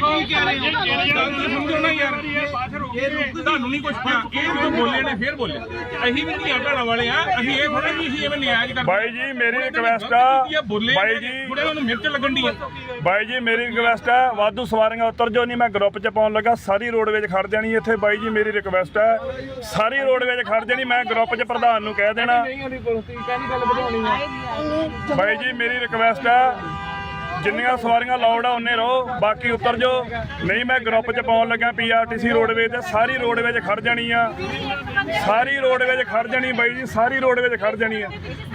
ਕੀ ਕਹਿ ਰਹੇ ਹੋ। ਗੱਲ ਤਾਂ ਸਮਝੋ ਨਾ ਯਾਰ। ਤੁਹਾਨੂੰ ਨਹੀਂ ਕੁਝ ਪਿਆ ਇਹ ਜੋ ਬੋਲੇ ਨੇ ਫੇਰ ਬੋਲੇ। ਅਸੀਂ ਵੀ ਧੀਆਂ ਭੈਣਾਂ ਵਾਲੇ ਆ ਅਸੀਂ ਇਹ ਥੋੜਾ ਵੀ ਅਸੀਂ ਐਵੇਂ ਨਿਆਜ ਕਰਦੇ। ਬਾਈ ਜੀ ਮੇਰੀ ਰਿਕਵੈਸਟ ਆ। ਬਾਈ ਜੀ। ਥੋੜੇ ਉਹਨੂੰ ਮਿਰਚ ਲੱਗਣ ਦੀ ਆ। ਬਾਈ ਜੀ ਮੇਰੀ ਰਿਕਵੈਸਟ ਹੈ ਵਾਧੂ ਸਵਾਰੀਆਂ ਉਤਰ ਜੋ ਨਹੀਂ ਮੈਂ ਗਰੁੱਪ 'ਚ ਪਾਉਣ ਲੱਗਾ ਸਾਰੀ ਰੋਡ ਵਿੱਚ ਖੜ ਜਾਣੀ ਇੱਥੇ। ਬਾਈ ਜੀ ਮੇਰੀ ਰਿਕਵੈਸਟ ਹੈ ਸਾਰੀ ਰੋਡ ਵਿੱਚ ਖੜ ਜਾਣੀ ਮੈਂ ਗਰੁੱਪ 'ਚ ਪ੍ਰਧਾਨ ਨੂੰ ਕਹਿ ਦੇਣਾ। ਬਾਈ ਜੀ ਮੇਰੀ ਰਿਕਵੈਸਟ ਹੈ ਜਿੰਨੀਆਂ ਸਵਾਰੀਆਂ ਲਾਉਡ ਆ ਉਹਨੇ ਰਹੋ ਬਾਕੀ ਉਤਰ ਜੋ ਨਹੀਂ ਮੈਂ ਗਰੁੱਪ 'ਚ ਪਾਉਣ ਲੱਗਾ ਪੀਆਰਟੀਸੀ ਰੋਡਵੇਜ ਤੇ ਸਾਰੀ ਰੋਡ ਵਿੱਚ ਖੜ ਜਾਣੀ ਆ। ਸਾਰੀ ਰੋਡ ਵਿੱਚ ਖੜ ਜਾਣੀ ਬਾਈ ਜੀ ਸਾਰੀ ਰੋਡ ਵਿੱਚ ਖੜ ਜਾਣੀ ਆ।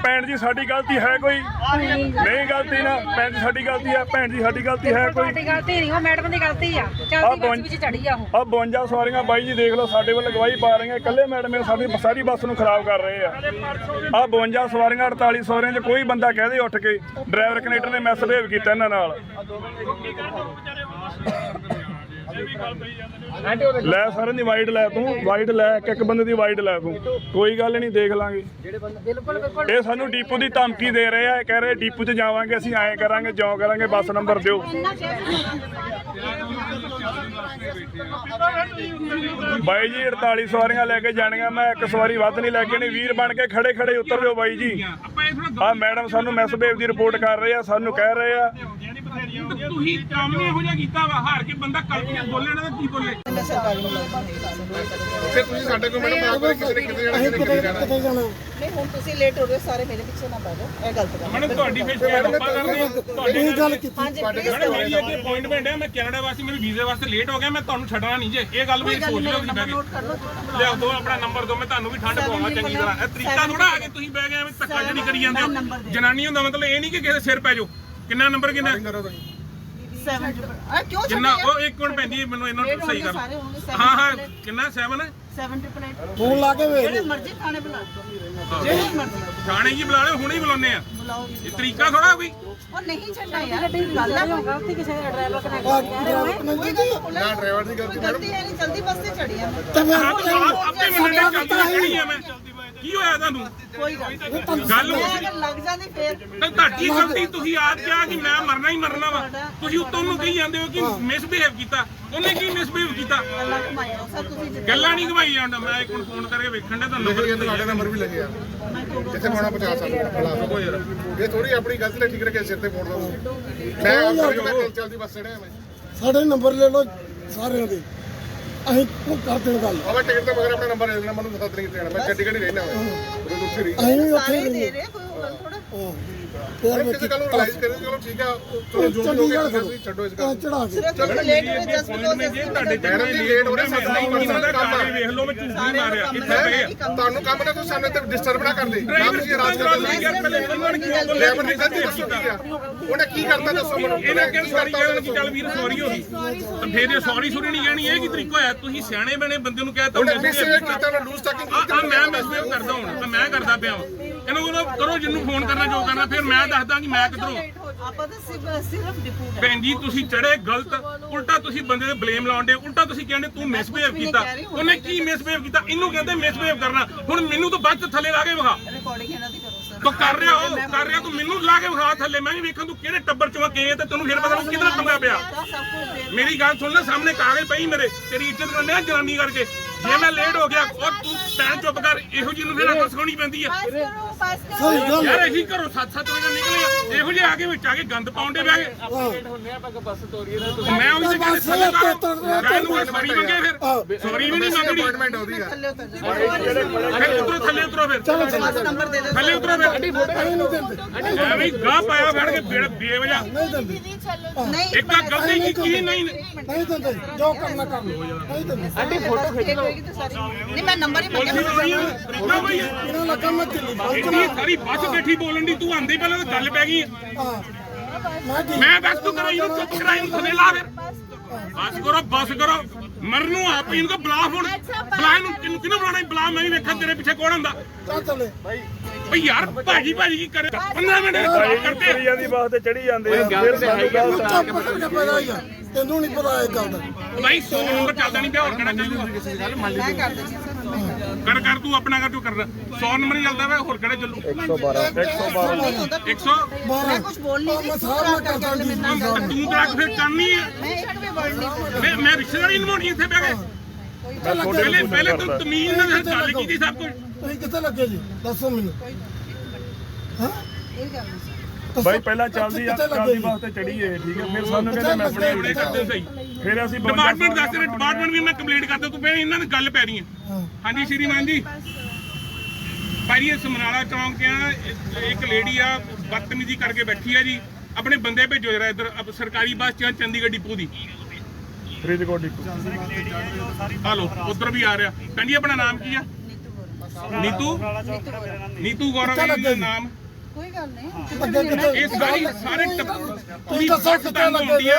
ਭੈਣ ਜੀ ਸਾਡੀ ਗਲਤੀ ਹੈ ਕੋਈ? ਨਹੀਂ ਗਲਤੀ ਨਾ। ਭੈਣ ਜੀ ਸਾਡੀ ਗਲਤੀ ਆ। ਭੈਣ ਜੀ ਸਾਡੀ ਗਲਤੀ ਹੈ ਕੋਈ? ਸਾਡੀ ਗਲਤੀ ਨਹੀਂ ਉਹ ਮੈਡਮ ਦੀ ਗਲਤੀ ਆ। ਚਲਦੀ ਬੱਸ ਵਿੱਚ ਚੜੀ ਆ ਉਹ। ਆ 52 ਸਵਾਰੀਆਂ ਬਾਈ ਜੀ ਦੇਖ ਲਓ ਸਾਡੇ ਵੱਲ ਗਵਾਹੀ ਪਾ ਰਹੀਆਂ। ਇਕੱਲੇ ਮੈਡਮ ਇਹ ਸਾਡੀ ਸਾਰੀ ਬੱਸ ਨੂੰ ਖਰਾਬ ਕਰ ਰਹੇ ਆ। ਆ 52 ਸਵਾਰੀਆਂ 48 ਸਵਾਰੀਆਂ 'ਚ ਕੋਈ ਬੰਦਾ ਕਹਦੇ ਉੱਠ ਕੇ। ਡਰਾਈਵਰ ਕਨੈਕਟਰ ਨੇ ਮਿਸਬਿਹੇਵ ਕੀਤਾ। ਇਹਨਾਂ ਨਾਲ। ਲੈ ਸਾਰਿਆਂ ਦੀ ਵਾਈਡ ਲੈ ਤੂੰ ਵਾਈਡ ਲੈ, ਇੱਕ ਇੱਕ ਬੰਦੇ ਦੀ ਵਾਈਡ ਲੈ ਤੂੰ। ਕੋਈ ਗੱਲ ਨਹੀਂ, ਦੇਖ ਲਾਂਗੇ। ਇਹ ਸਾਨੂੰ ਡੀਪੂ ਦੀ ਧਮਕੀ ਦੇ ਰਹੇ ਆ, ਇਹ ਕਹਿ ਰਹੇ ਡੀਪੂ 'ਚ ਜਾਵਾਂਗੇ, ਅਸੀਂ ਐਂ ਕਰਾਂਗੇ, ਜਿਉਂ ਕਰਾਂਗੇ, ਬੱਸ ਨੰਬਰ ਦਿਓ। ਬਾਈ ਜੀ 48 ਸਵਾਰੀਆਂ ਲੈ ਕੇ ਜਾਣੀਆਂ ਮੈਂ ਇੱਕ ਸਵਾਰੀ ਵੱਧ ਨਹੀਂ ਲੈ ਕੇ ਨਹੀਂ ਵੀਰ ਬਣ ਕੇ ਖੜੇ ਖੜੇ ਉਤਰ ਜਾਓ ਬਾਈ ਜੀ। ਆ ਮੈਡਮ ਸਾਨੂੰ ਮੈਸਬੇਵ ਦੀ ਰਿਪੋਰਟ ਕਰ ਰਹੇ ਆ ਸਾਨੂੰ ਕਹਿ ਰਹੇ ਆ ਤੁਸੀਂ ਕੰਮ ਹੀ ਇਹੋ ਜਿਹਾ ਕੀਤਾ ਵਾ ਹਾਰ ਕੇ ਬੰਦਾ ਕਲਪੀਆਂ ਬੋਲੇ ਨਾ ਤਾਂ ਕੀ ਬੋਲੇ? ਫਿਰ ਤੁਸੀਂ ਸਾਡੇ ਕੋਲ ਮੈਡਮ ਆ ਕੇ ਕਿਸੇ ਨੇ ਕਿਤੇ ਜਾਣਾ ਕਿਸੇ ਨੇ ਕਿਤੇ ਜਾਣਾ। ਨਹੀਂ ਹੁਣ ਤੁਸੀਂ ਲੇਟ ਹੋ ਰਹੇ ਹੋ, ਸਾਰੇ ਮੇਰੇ ਪਿੱਛੇ ਨਾ ਪੈ ਜਾਓ ਇਹ ਗਲਤ ਗੱਲ ਹੈ। ਮੈਡਮ ਤੁਹਾਡੀ ਫੇਸ ਕਿਆ ਆਪਾਂ ਕਰਦੇ ਹਾਂ ਤੁਹਾਡੀ ਗੱਲ ਹਾਂਜੀ ਪਲੀਜ਼ ਮੈਡਮ ਮੇਰੀ ਇੱਕ ਅਪਾਇੰਟਮੈਂਟ ਹੈ ਮੈਂ ਕੈਨੇਡਾ ਵਾਸਤੇ ਮੇਰੇ ਵੀਜ਼ੇ ਵਾਸਤੇ ਲੇਟ ਹੋ ਗਿਆ ਮੈਂ ਤੁਹਾਨੂੰ ਛੱਡਣਾ ਨਹੀਂ ਜੇ। ਇਹ ਗੱਲ ਵੀ ਸੋਚ ਲਿਓ ਤੁਸੀਂ ਬਹਿ ਕੇ। ਨੋਟ ਕਰ ਲਓ ਲਿਆਓ ਦੋ ਆਪਣਾ ਨੰਬਰ ਦਿਓ ਮੈਂ ਤੁਹਾਨੂੰ ਵੀ ਠੰਡ ਪਵਾਵਾਂ ਚੰਗੀ ਤਰ੍ਹਾਂ। ਇਹ ਤਰੀਕਾ ਥੋੜਾ ਆ ਕੇ ਤੁਸੀਂ ਬਹਿ ਗਏ ਐਵੇਂ ਧੱਕਾ ਜਿਹੜੀ ਕਰੀ ਜਾਂਦੇ ਹੋ। ਜਨਾਨੀ ਹੁੰਦਾ ਮਤਲਬ ਇਹ ਨਹੀਂ ਕਿ ਕਿਸੇ ਸਿਰ ਪੈ ਜਾਓ। ਕਿੰਨਾ ਨੰਬਰ ਕਿੰਨਾ ਸੈਵਨ ਆ ਕਿਉਂ ਕਿੰਨਾ ਉਹ ਇੱਕ ਮਿੰਟ ਪੈਂਦੀ ਮੈਨੂੰ ਇਹਨਾਂ ਨੂੰ ਸਹੀ ਕਰ ਹਾਂ ਹਾਂ ਕਿੰਨਾ 7 ਹੈ 7 ਫੋਨ ਲਾ ਕੇ ਵੇਖ ਜਿਹੜੇ ਮਰਜ਼ੀ ਥਾਣੇ ਬੁਲਾ ਲਓ ਜਿਹੜੇ ਮਰਜ਼ੀ ਥਾਣੇ ਕੀ ਬੁਲਾ ਲਿਓ ਹੁਣੇ ਹੀ ਬੁਲਾਉਂਦੇ ਆ ਬੁਲਾਓ ਇਹ ਤਰੀਕਾ ਥੋੜਾ ਕੋਈ ਉਹ ਨਹੀਂ ਛੱਡਣਾ ਯਾਰ ਗੱਲ ਹੈ ਗਲਤੀ ਕਿਸੇ ਦਾ ਡਰਾਈਵਰ ਕਨੈਕਟ ਕੋਈ ਗੱਲ ਨਹੀਂ ਨਾ ਡਰਾਈਵਰ ਦੀ ਗਲਤੀ ਗਲਤੀ ਹੈ ਨਹੀਂ ਜਲਦੀ ਬੱਸ ਤੇ ਚੜੀ ਆ ਮੈਂ ਆਪ- ਆਪੇ ਮੰਨਣੇ ਚੱਲਦੀ ਖੜੀ ਆ ਮੈਂ ਕੀ ਹੋਇਆ ਤੁਹਾਨੂੰ? ਕੋਈ ਗੱਲ ਨਹੀਂ। ਗੱਲ ਹੋ ਮੈਂ ਲੱਗ ਜਾਂਦੀ ਫੇਰ। ਤਾਂ ਤੁਹਾਡੀ ਗਲਤੀ ਤੁਸੀਂ ਆਪ ਕਿਹਾ ਕਿ ਮੈਂ ਮਰਨਾ ਹੀ ਮਰਨਾ ਵਾ। ਤੁਸੀਂ ਉੱਤੋਂ ਨੂੰ ਕਹੀ ਜਾਂਦੇ ਹੋ ਕਿ ਮਿਸਬਿਹੇਵ ਕੀਤਾ। ਉਹਨੇ ਕੀ ਮਿਸਬਿਹੇਵ ਕੀਤਾ? ਗੱਲਾਂ ਕਮਾਈਆਂ ਸਰ ਤੁਸੀਂ ਜਿੱਦਾਂ ਗੱਲਾਂ ਨਹੀਂ ਘਵਾਈ ਜਾਂਦਾ ਮੈਂ ਇੱਕ ਮਿੰਟ ਫੋਨ ਕਰਕੇ ਵੇਖਣ ਦਾ ਤੁਹਾਨੂੰ ਇਹ ਤਾਂ ਸਾਡੇ ਨੰਬਰ ਵੀ ਲੱਗੇ ਆ। ਜਿੱਥੇ ਪਹੁੰਚਾ ਸਕਦੇ ਬੁਲਾ ਸਕੋ ਯਾਰ ਇਹ ਥੋੜੀ ਆਪਣੀ ਗਲਤੀ ਨਾਲ ਠੀਕ ਰੱਖੇ ਸਿਰ ਤੇ ਫੋੜ ਦੋ। ਮੈਂ ਮੈਂ ਚੱਲਦੀ ਬੱਸ ਚੜਿਆ ਮੈਂ। ਸਾਡੇ ਨੰਬਰ ਲੈ ਲਓ ਸਾਰਿਆਂ ਦੇ। ਅਸੀਂ ਉਹ ਕਰਦੇ ਗੱਲ। ਆਵਾ ਟਿਕਟ ਤੇ ਮਗਰ ਆਪਣਾ ਨੰਬਰ ਦੇ ਦੇਣਾ ਮੈਨੂੰ ਦੱਸ ਦੇਣੀ ਜਾਣਾ ਮੈਂ ਚੰਡੀਗੜ੍ਹ ਹੀ ਰਹਿਣਾ। ਮੈਂ ਉਹ ਉੱਥੇ ਰਹੀ ਅਸੀਂ ਵੀ ਉੱਥੇ ਸਾਰੇ ਹੀ। ਦੇ ਰਹੇ ਕੋਈ ਉਹ ਗੱਲ ਥੋੜਾ ਹਾਂ। ਫਿਰ ਕਿਸੇ ਗੱਲ ਨੂੰ ਰਿਲਾਈਜ਼ ਕਰੇ ਚਲੋ ਠੀਕ ਆ ਚਲੋ ਜੋ ਵੀ ਹੋ ਗਿਆ ਤੁਸੀਂ ਛੱਡੋ ਇਸ ਗੱਲ ਚੜਾ ਕੇ ਸਿਰਫ ਤੁਸੀਂ ਲੇਟ ਹੋ ਜਸਟ ਅਪਾਇੰਟਮੈਂਟ ਜੇ ਤੁਹਾਡੇ ਤੇ ਲੇਟ ਹੋ ਰਹੇ ਮਸਲਾ ਹੀ ਨਹੀਂ ਹੁੰਦਾ ਕਾਗਜ਼ ਵੇਖ ਲਓ ਮੈਂ ਝੂਠ ਨਹੀਂ ਮਾਰਿਆ ਇੱਥੇ ਪਏ ਆ ਤੁਹਾਨੂੰ ਕੰਮ ਨਾ ਤੁਸੀਂ ਸਾਨੂੰ ਤੇ ਡਿਸਟਰਬ ਨਾ ਕਰਦੇ ਨਾ ਤੁਸੀਂ ਕਿਹੜਾ ਰਾਜ ਕਰਦੇ ਨਹੀਂ ਯਾਰ ਪਹਿਲੇ ਬੰਦਨ ਕਿਉਂ ਬੋਲੇ ਡਰਾਈਵਰ ਦੀ ਗਲਤੀ ਦੱਸੋ ਕੀ ਆ? ਉਹਨੇ ਕੀ ਕਰਤਾ ਦੱਸੋ ਮੈਨੂੰ? ਇਹਨਾਂ ਕਹਿੰਦੇ ਸਾਰੀ ਗੱਲ ਕਿ ਚੱਲ ਵੀਰ ਸੌਰੀ ਹੋ ਗਈ। ਤਾਂ ਫੇਰ ਇਹ ਸੌਰੀ ਸੁਣੀ ਨਹੀਂ ਜਾਣੀ ਇਹ ਕੀ ਤਰੀਕਾ ਹੋਇਆ? ਤੁਸੀਂ ਸਿਆਣੇ ਬਣੇ ਬੰਦੇ ਨੂੰ ਕਹਿਤਾ ਉਹਨੇ ਮਿਸਬੀਹੇਵ ਕੀਤਾ ਨਾ ਲੂਜ਼ ਟਾਕਿੰਗ ਆ ਮੈਂ ਮਿਸਬੀਹੇਵ ਕਰਦਾ ਹੁਣ ਤਾਂ ਮੈਂ ਕਰਦਾ ਪਿਆ ਵਾਂ। ਇਹਨੂੰ ਉਹਨੂੰ ਕਰੋ ਜਿੰਨੂੰ ਫੋਨ ਕਰਨਾ ਜੋ ਕਰਨਾ ਫਿਰ ਮੈਂ ਦੱਸਦਾ ਕਿ ਮੈਂ ਕਿੱਧਰੋਂ। ਆਪਾਂ ਤਾਂ ਸਿਰਫ ਸਿਰਫ ਡਿਪੂ ਹੈ ਭੈਣ ਜੀ ਤੁਸੀਂ ਚੜੇ ਗਲਤ ਉਲਟਾ ਤੁਸੀਂ ਬੰਦੇ ਤੇ ਬਲੇਮ ਲਾਉਂਦੇ ਉਲਟਾ ਤੁਸੀਂ ਕਹਿੰਦੇ ਤੂੰ ਮਿਸਬੀਹੇਵ ਕੀਤਾ। ਉਹਨੇ ਕੀ ਮਿਸਬੀਹੇਵ ਕੀਤਾ? ਇਹਨੂੰ ਕਹਿੰਦੇ ਮਿਸਬੀਹੇਵ ਕਰਨਾ। ਹੁਣ ਮੈਨੂੰ ਤਾਂ ਬਾਅਦ ਚ ਥੱਲੇ ਲਾ ਕੇ ਵਿਖਾ। ਰਿਕਾਰਡਿੰਗ ਇਹਨਾਂ ਦੀ ਤੂੰ ਕਰ ਰਿਹਾ ਉਹ ਕਰ ਰਿਹਾ ਤੂੰ ਮੈਨੂੰ ਲਾ ਕੇ ਵਿਖਾ ਥੱਲੇ ਮੈਂ ਵੀ ਵੇਖਾਂ ਤੂੰ ਕਿਹੜੇ ਟੱਬਰ ਚੋਂ ਗਏ ਤੇ ਤੈਨੂੰ ਫਿਰ ਪਤਾ ਲੱਗੂ ਕਿਧਰ ਪੰਗਾ ਪਿਆ। ਤਾਂ ਦੇ ਮੇਰੀ ਗੱਲ ਸੁਣ ਲੈ ਸਾਹਮਣੇ ਕਾਗਜ਼ ਪਈ ਮੇਰੇ ਤੇਰੀ ਇੱਜ਼ਤ ਕਰਨੇ ਆ ਜਨਾਨੀ ਕਰਕੇ। ਜੇ ਮੈਂ ਲੇਟ ਹੋ ਗਿਆ ਉਹ ਤੂੰ ਭੈਣ ਚੁੱਪ ਕਰ ਇਹੋ ਜਿਹੀ ਨੂੰ ਫਿਰ ਅਕਲ ਸਿਖਾਉਣੀ ਪੈਂਦੀ ਆ। ਯਾਰ ਅਸੀਂ ਘਰੋਂ 7-7 ਵਜੇ ਨਿਕਲੇ ਇਹੋ ਜਿਹੇ ਆ ਕੇ ਵਿੱਚ ਆ ਕੇ ਗੰਦ ਪਾਉਂਦੇ ਬਹਿ ਗਏ। ਮੈਂ ਉਹਦੇ ਕਹਿੰਦੇ ਥੱਲੇ ਕਰ। ਮੈਂ ਨੂੰ ਸੌਰੀ ਮੰਗੇ ਫਿਰ। ਸੌਰੀ ਵੀ ਨਹੀਂ ਮੰਗਣੀ ਅਪਾਇੰਟਮੈਂਟ ਆਉਦੀ ਆ। ਥੱਲੇ ਉਤਰ ਜਾਓ ਫਿਰ ਉਤਰੋ ਥੱਲੇ ਉਤਰੋ ਫਿਰ। ਬਸ ਨੰਬਰ ਦੇ ਦੇ ਥੱਲੇ ਉਤਰੋ ਫਿਰ। ਅਸੀਂ ਨਹੀਂ ਦਿੰਦੇ। ਐਵੇਂ ਗਾਹ ਪਾਇਆ ਫੜ ਕੇ ਬੇੜ ਬੇਵਜਾ। ਨਹੀਂ ਦਿੰਦੇ। ਨਹੀਂ ਇੱਕ ਆ ਗਲਤੀ ਕੀਤੀ ਨਹੀਂ ਨਹੀਂ ਦਿੰਦੇ। ਜੋ ਕਰਨਾ ਕਰ ਲਓ। ਨਹੀਂ ਦਿੰਦੇ। ਸਾਡੀ ਫੋਟੋ ਖਿੱਚ ਹੋਏਗੀ ਤੇ ਸਾਰੀ ਨਹੀਂ ਮੈਂ ਨੰਬਰ ਹੀ ਮੰਗਿਆ ਪੁਲਿਸ ਵਾਲੀ ਆ, ਤਰੀਕਾ ਬਈ ਇਹਨਾਂ ਦਾ ਕੰਮ ਹੈ ਦਿੱਲੀ ਇੰਨੀ ਸਾਰੀ ਬੱਸ ਬੈਠੀ ਬੋਲਣ ਦੀ ਤੂੰ ਆਂਦੇ ਪਹਿਲਾਂ ਤਾਂ ਗੱਲ ਪੈ ਗਈ। ਮੈਂ ਤੂੰ ਕਰਾਈ ਨੂੰ ਚੁੱਪ ਕਰਾਈ ਨੂੰ ਥੱਲੇ ਲਾ ਫਿਰ। ਬਸ ਕਰੋ ਬਸ ਕਰੋ। ਮਰਨ ਨੂੰ ਆਪ ਇਹਨੂੰ ਬਲਾ ਹੁਣ ਬਲਾ ਇਹਨੂੰ ਕਿਹਨੂੰ ਕਿਹਨੂੰ ਬੁਲਾਣਾ ਬਲਾ ਮੈਂ ਵੀ ਵੇਖਾਂ ਤੇਰੇ ਪਿੱਛੇ ਕੌਣ ਹੁੰਦਾ। ਚੱਲ ਚੱਲੇ। ਓਏ ਯਾਰ ਭਾਜੀ ਭਾਜੀ ਕੀ ਕਰੇ? 15 ਮਿੰਟ ਕਰਦੇ ਕਰੀ ਜਾਂਦੀ ਬੱਸ ਤੇ ਚੜੀ ਜਾਂਦੇ ਆ। ਫਿਰ ਸਾਨੂੰ ਗੱਲ ਤੂੰ ਚੁੱਪ ਕਰਕੇ ਪਤਾ ਹੀ ਆ ਤੈਨੂੰ ਨਹੀਂ ਪਤਾ ਇਹ ਗੱਲ ਦਾ। ਭਾਈ 100 ਨੰਬਰ ਚੱਲਦਾ ਨਹੀਂ ਪਿਆ ਹੋਰ ਕਿਹੜਾ ਚੱਲੂਗਾ? ਮੈਂ ਕਰ ਦਿੰਦੀ ਕਰ ਕਰ ਤੂੰ ਆਪਣਾ ਕਰ ਤੂੰ ਕਰਦਾ 100 ਨੰਬਰ ਹੀ ਚੱਲਦਾ ਵਾ ਹੋਰ ਕਿਹੜੇ ਚੱਲੂ? 112 112 100 ਮੈਂ ਕੁਝ ਬੋਲ ਨਹੀਂ ਮੈਂ ਸਾਰਾ ਕਰ ਸਕਦੀ ਤੂੰ ਤਾਂ ਫਿਰ ਕਰਨੀ ਹੈ ਮੈਂ ਇੱਕ ਵੀ ਵਰਡ ਨਹੀਂ ਬੋਲੀ ਮੈਂ ਮੈਂ ਰਿਸ਼ਤੇਦਾਰੀ ਨਿਭਾਉਣੀ ਇੱਥੇ ਬਹਿ ਕੇ। ਪਹਿਲੇ ਪਹਿਲੇ ਤੂੰ ਤਮੀਜ਼ ਨਾਲ ਗੱਲ ਕੀਤੀ ਸਭ ਕੁਝ ਤੁਸੀਂ ਕਿੱਥੇ ਲੱਗੇ ਜੀ? ਦੱਸੋ ਮੈਨੂੰ। ਹਾਂ? ਇਹ ਗੱਲ ਬਾਈ ਪਹਿਲਾਂ ਚੱਲਦੀ ਆ ਕਿੱਥੇ ਲੱਗੇ ਚੱਲਦੀ ਜੀ? ਬੱਸ ਤੇ ਚੜੀ ਏ ਠੀਕ ਹੈ। ਫਿਰ ਸਾਨੂੰ ਕਹਿੰਦੇ ਮੈਂ ਬੜੇ ਆਪਣੇ ਕਰਦੇ ਸਹੀ। ਫਿਰ ਅਸੀਂ 52 ਡਿਪਾਰਟਮੈਂਟ ਦੱਸ ਰਿਹਾ ਡਿਪਾਰਟਮੈਂਟ ਵੀ ਮੈਂ ਕੰਪਲੀਟ ਕਰਦਾ ਤੂੰ ਪਹਿਲਾਂ ਇਹਨਾਂ ਨਾਲ ਗੱਲ ਪੈ ਰਹੀ ਹੈ। ਹਾਂ। ਹਾਂਜੀ ਸ਼੍ਰੀਮਾਨ ਜੀ। ਭਾਈ ਇਹ ਸਮਨਾਲਾ ਚੌਂਕ ਆ ਇਹ- ਇੱਕ ਲੇਡੀ ਆ ਬਦਤਮੀਜ਼ੀ ਕਰਕੇ ਬੈਠੀ ਆ ਜੀ। ਆਪਣੇ ਬੰਦੇ ਭੇਜੋ ਜਰਾ ਇੱਧਰ ਅਬ ਸਰਕਾਰੀ ਬੱਸ ਚ ਆ, ਚੰਡੀਗੜ੍ਹ ਡਿਪੂ ਦੀ। ਫਰੀਦਕੋਟ ਡਿਪੂ। ਹਲੋ ਉਧਰ ਵੀ ਆ ਰਿਹਾ। ਕਹਿੰਦੀ ਆਪਣਾ ਨਾਮ ਕੀ ਆ? ਨੀਤੂ? ਨੀਤੂ ਗੌਰਵ ਜੀ ਦਾ ਨਾਮ। ਕੋਈ ਗੱਲ ਨਹੀਂ। ਲੱਗੇ ਕਿੱਥੇ ਇਹ ਸਾਰੀ ਸਾਰੇ ਤੁਸੀਂ ਦੱਸੋ ਕਿੱਥੇ ਲੱਗੇ ਜੀ?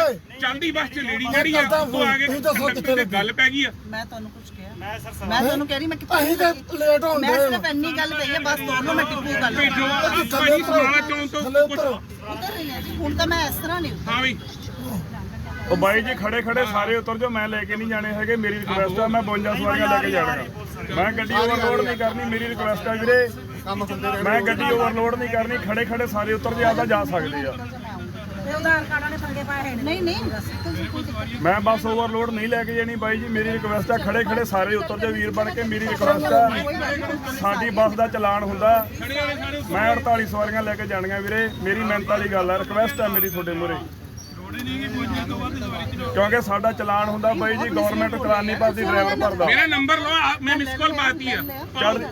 ਚਲਦੀ ਬੱਸ ਚ ਲੇਡੀ ਜਿਹੜੀ ਆ। ਉਹ ਆ ਕੇ ਤੁਸੀਂ ਦੱਸੋ ਕਿੱਥੇ ਤੇ ਲੱਗੀ? ਗੱਲ ਪੈ ਗਈ ਆ। ਮੈਂ ਤੁਹਾਨੂੰ ਕੁਝ ਕਿਹਾ। ਮੈਂ ਤੁਹਾਨੂੰ ਕਹਿ ਰਹੀ ਮੈਂ ਕਿੱਥੇ ਅਸੀਂ ਤਾਂ ਲੇਟ ਹੋਣ ਮੈਂ ਸਿਰਫ ਇੰਨੀ ਗੱਲ ਕਹੀ ਹੈ ਬਸ ਦੋਨੋਂ ਮੈਂ ਟਿੱਪੂ ਗੱਲ ਭੇਜੋ ਭਾਈ ਸਮਨਾਲਾ ਚੌਂਕ ਤੋਂ ਉਤਰੋ। ਉਤਰ ਰਹੀ ਹੈ ਜੀ ਹੁਣ ਤਾਂ ਮੈਂ ਇਸ ਤਰ੍ਹਾਂ ਨਹੀਂ ਹਾਂ ਵੀ। ਉਹ ਬਾਈ ਜੀ ਖੜੇ ਖੜੇ ਸਾਰੇ ਉਤਰ ਜਾਓ ਮੈਂ ਲੈ ਕੇ ਨਹੀਂ ਜਾਣੇ ਹੈਗੇ ਮੇਰੀ ਰਿਕੁਐਸਟ ਆ ਮੈਂ 52 ਸਵਾਰੀਆਂ ਲੈ ਕੇ ਜਾਣਾਗਾ ਮੈਂ ਗੱਡੀ ਓਵਰਲੋਡ ਨਹੀਂ ਕਰਨੀ ਮੇਰੀ ਰਿਕੁਐਸਟ ਆ ਵੀਰੇ। ਕੰਮ ਹੁੰਦੇ ਰਹੇ ਮੈਂ ਗੱਡੀ ਓਵਰਲੋਡ ਨਹੀਂ ਕਰਨੀ ਖੜੇ ਖੜੇ ਸਾਰੇ ਉਤਰ ਜੇ ਆਦਾ ਜਾ ਸਕਦੇ ਆ। ਮੈਂ ਬੱਸ ਓਵਰਲੋਡ ਨਹੀਂ ਲੈ ਕੇ ਜਾਣੀ ਬਾਈ ਜੀ ਮੇਰੀ ਰਿਕੁਐਸਟ ਆ ਖੜੇ ਖੜੇ ਸਾਰੇ ਉਤਰ ਜਾ ਵੀਰ ਬਣ ਕੇ ਮੇਰੀ ਰਿਕੁਐਸਟ ਆ। ਸਾਡੀ ਬੱਸ ਦਾ ਚਲਾਨ ਹੁੰਦਾ। ਮੈਂ 48 ਸਵਾਰੀਆਂ ਲੈ ਕੇ ਜਾਣੀਆਂ ਵੀਰੇ ਮੇਰੀ ਮਿਹਨਤ ਵਾਲੀ ਗੱਲ ਆ ਰਿਕੁਐਸਟ ਆ ਮੇਰੀ ਤੁਹਾਡੇ ਮੂਹਰੇ। ਕਿਉਂਕਿ ਸਾਡਾ ਚਲਾਨ ਹੁੰਦਾ ਬਾਈ ਜੀ ਗਵਰਨਮੈਂਟ ਚਲਾਨ ਨਹੀਂ ਭਰਦੀ ਡਰਾਈਵਰ ਭਰਦਾ। ਮੇਰਾ ਨੰਬਰ ਲਓ ਆ, ਮੈਂ ਮਿਸ ਕਾਲ ਪਾਤੀ ਆ।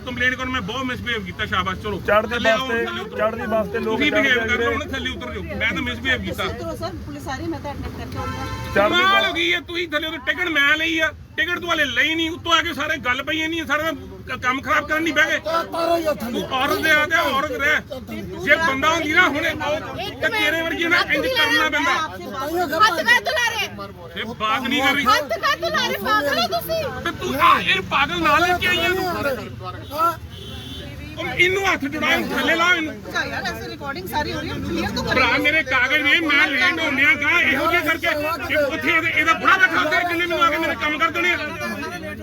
ਕੰਪਲੇਂਟ ਕਰੋ ਮੈਂ ਬਹੁਤ ਮਿਸਬਿਹੇਵ ਕੀਤਾ ਸ਼ਾਬਾਸ਼ ਚਲੋ। ਚੜ੍ਹਦੀ ਥੱਲੇ ਬੱਸ ਆਓ, ਤੇ ਥੱਲੇ ਉਤਰੋ। ਚੜ੍ਹਦੀ ਬੱਸ ਤੇ ਲੋਕ ਤੁਸੀਂ ਬਿਹੇਵ ਕਰ ਲਓ ਵੀਰੇ ਹੁਣ ਥੱਲੇ ਉਤਰ ਜਾਓ। ਮੈਂ ਤਾਂ ਮਿਸਬਿਹੇਵ ਕੀਤਾ। ਉਤਰੋ ਸਰ ਪੁਲਿਸ ਆ ਰਹੀ ਮੈਂ ਤਾਂ ਐਡਮਿਟ ਕਰਕੇ ਆਉਂਗਾ ਚੜ੍ਹਦੀ ਕਮਾਲ ਹੋ ਗਈ ਹੈ ਤੁਸੀਂ ਥੱਲੇ ਉਤਰ। ਟਿਕਟ ਮੈਂ ਲਈ ਆ ਟਿਕਟ ਤੂੰ ਹਲੇ ਲਈ ਨਹੀਂ। ਉੱਤੋਂ ਆ ਕੇ ਸਾਰੇ ਗੱਲ ਪਈ ਨਹੀਂ ਸਾਰਾ ਕ- ਕੰਮ ਖਰਾਬ ਕਰਨ ਨਹੀਂ ਬਹਿ ਗਏ। ਤਾਰੋ ਹੀ ਹੱਥ ਤੂੰ ਔਰਤ ਦੇ ਆ ਤੇ ਔਰਤ ਰਹਿ। ਜੇ ਬੰਦਾ ਹੁੰਦੀ ਨਾ ਹੁਣੇ ਉਹ ਤੇ ਤੇਰੇ ਵਰਗੀ ਨਾ ਇੰਜ ਕਰਨਾ ਪੈਂਦਾ ਹੱਥ ਕਾ ਤੁਲਾਰੇ ਇਹ ਬਾਤ ਨਹੀਂ ਕਰ ਰਹੀ। ਹੱਥ ਕਾ ਤੁਲਾਰੇ ਪਾਗਲ ਹੋ ਤੁਸੀਂ? ਤੇ ਤੂੰ ਆ ਇਹ ਪਾਗਲ ਨਾਲ ਲੈ ਕੇ ਆਈ ਹਾਂ ਉਹ ਇਹਨੂੰ ਹੱਥ ਜੁੜਾ ਇਹਨੂੰ ਥੱਲੇ ਲਾ ਇਹਨੂੰ। ਅੱਛਾ ਯਾਰ ਐਸੇ ਰਿਕਾਰਡਿੰਗ ਸਾਰੀ ਹੋ ਰਹੀ ਹੈ ਕਲੀਅਰ ਤਾਂ ਭਰਾ ਮੇਰੇ ਕਾਗਜ਼ ਨੇ ਮੈਂ ਲੈਂਡ ਹੁੰਦਿਆਂ ਕਾ ਇਹੋ ਜਿਹੇ ਕਰਕੇ। ਇਹ ਉੱਥੇ ਇਹਦੇ- ਇਹਦਾ ਬੁੜਾ ਬੈਠਾ ਹੁੰਦਾ ਜਿੰਨੇ ਮੈਨੂੰ ਆ ਕੇ ਮੇਰੇ ਕੰਮ ਕਰ ਦੇਣੇ ਆ।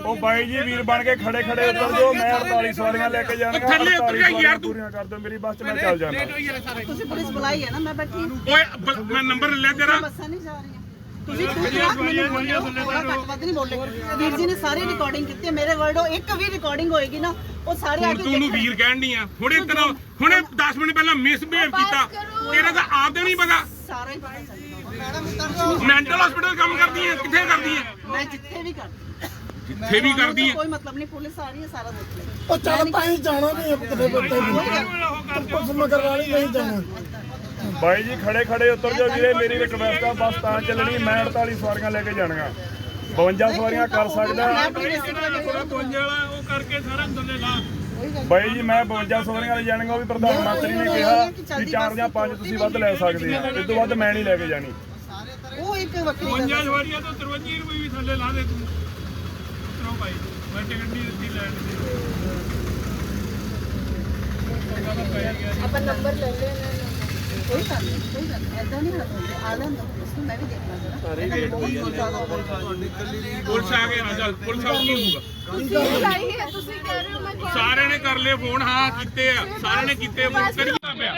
ਉਹ ਬਾਈ ਜੀ ਵੀਰ ਬਣ ਕੇ ਖੜੇ ਖੜੇ ਉਤਰ ਜਾਓ ਮੈਂ 48 ਸਵਾਰੀਆਂ ਲੈ ਕੇ ਜਾਣਗਾ ਥੱਲੇ ਉਤਰ ਜਾ ਯਾਰ ਤੂੰ। ਪੂਰੀਆਂ ਕਰ ਦਿਓ ਮੇਰੀ ਬੱਸ 'ਚ ਮੈਂ ਚੱਲ ਜਾਣਾ। ਤੁਸੀਂ ਪੁਲਿਸ ਬੁਲਾਈ ਹੈ ਨਾ ਮੈਂ ਬੈਠੀ ਹਾਂ। ਓਏ ਬ- ਮੈਂ ਨੰਬਰ ਲੈ ਤੇਰਾ। ਬੱਸਾਂ ਨਹੀਂ ਜਾ ਰਹੀਆਂ। ਤੁਸੀਂ ਜਵਾਬ ਮੈਨੂੰ ਬੋਲਿਓ ਥੋੜਾ ਘੱਟ ਵੱਧ ਨਹੀਂ ਬੋਲੇ ਵੀਰ ਜੀ ਨੇ ਸਾਰੀ ਰਿਕਾਰਡਿੰਗ ਕੀਤੀ ਹੈ। ਮੇਰੇ ਵਰਡੋ ਇੱਕ ਵੀ ਰਿਕਾਰਡਿੰਗ ਹੋਏਗੀ ਨਾ ਉਹ ਸਾਰੇ ਆ ਹੁਣ ਕੇ ਤੂੰ ਨੂੰ ਵੀਰ ਕਹਿਣ ਨਹੀਂ ਆ। ਹੁਣੇ ਤੇਰਾ ਹੁਣੇ 10 ਮਿੰਟ ਪਹਿਲਾਂ ਮਿਸਬਿਹੇਵ ਕੀਤਾ। ਤੇਰਾ ਤਾਂ ਆਪ ਦੇ ਨਹੀਂ ਪਤਾ। ਸਾਰਾ ਹੀ ਪਤਾ ਚੱਲ ਮੈਡਮ ਉਤਰ ਜਾਓ। ਮੈਂਟਲ ਹਸਪੀਟਲ ਕੰਮ ਕਰਦੀ ਹੈ ਕਿੱਥੇ ਕਰਦੀ ਹੈ? ਮੈਂ ਜਿੱਥੇ ਵੀ ਕਰਦੀ ਜਿੱਥੇ ਵੀ ਕਰਦੀ ਹੈ। ਕੋਈ ਮਤਲਬ ਨਹੀਂ ਪੁਲਿਸ ਆ ਰਹੀ ਹੈ ਸਾਰਾ ਦੇਖ ਲੈ ਉਹ ਚੱਲ ਤਾਂ ਹੀ ਜਾਣਾ ਨਹੀਂ ਕਿਤੇ ਬੱਤੇ ਪੁਲਿਸ ਮਗਰ ਵਾਲੀ ਨਹੀਂ ਜਾਣਾ। ਬਾਈ ਜੀ ਖੜੇ ਖੜੇ ਉਤਰ ਜਾਓ ਵੀਰੇ ਮੇਰੀ ਰਿਕਵੈਸਟ ਆ ਬੱਸ ਤਾਂ ਚੱਲਣੀ ਮੈਂ 48 ਸਵਾਰੀਆਂ ਲੈ ਕੇ ਜਾਣੀਆਂ। 52 ਸਵਾਰੀਆਂ ਕਰ ਸਕਦਾ। ਉਹ ਕਰਕੇ ਸਾਰਾ ਲਾ ਬਾਈ ਜੀ ਮੈਂ 52 ਸਵਾਰੀਆਂ ਲੈ ਜਾਣੀਆਂ ਉਹ ਵੀ ਪ੍ਰਧਾਨ ਮੰਤਰੀ ਨੇ ਕਿਹਾ ਕਿ ਚਾਰ ਜਾਂ ਪੰਜ ਤੁਸੀਂ ਵੱਧ ਲੈ ਸਕਦੇ ਆ। ਇਸ ਤੋਂ ਵੱਧ ਮੈਂ ਨਹੀਂ ਲੈ ਕੇ ਜਾਣੀ। ਉਹ ਇੱਕ ਵੱਖਰੀ ਗੱਲ ਹੈ। ਜਵਾਰੀਆਂ ਤੋਂ 53 ਰੁਪਏ ਵੀ ਥੱਲੇ ਲਾ ਦੇ ਤੂੰ। ਉਤਰੋ ਭਾਈ ਮੈਂ ਟਿਕਟ ਨਹੀਂ ਦਿੱਤੀ ਲੈਣ ਦੀ। ਆਪਾਂ ਨੰਬਰ ਲੈ ਲੈਣਾ ਕੋਈ ਗੱਲ ਨਹੀਂ ਕੋਈ ਗੱਲ ਨਹੀਂ ਐਦਾਂ ਨਹੀਂ ਹੋਣਾ ਆ ਲੈਂਦਾ ਪੁਲਿਸ ਨੂੰ ਮੈਂ ਵੀ ਦੇਖਣਾ ਜਰਾ ਸਾਰੇ ਬਹੁਤ ਜ਼ਿਆਦਾ ਹੋ ਰਿਹਾ ਪੁਲਿਸ ਆ ਗਏ ਹਾਂ ਚੱਲ ਪੁਲਿਸ ਆ ਕੀ ਹੋਊਗਾ ਤੁਸੀਂ ਲਾਈ ਹੈ? ਤੁਸੀਂ ਕਹਿ ਰਹੇ ਹੋ ਮੈਂ ਸਾਰਿਆਂ ਨੇ ਕਰ ਲਏ ਫੋਨ ਹਾਂ ਕੀਤੇ ਆ। ਸਾਰਿਆਂ ਨੇ ਕੀਤੇ ਫੋਨ ਕਰੀ ਪਿਆ।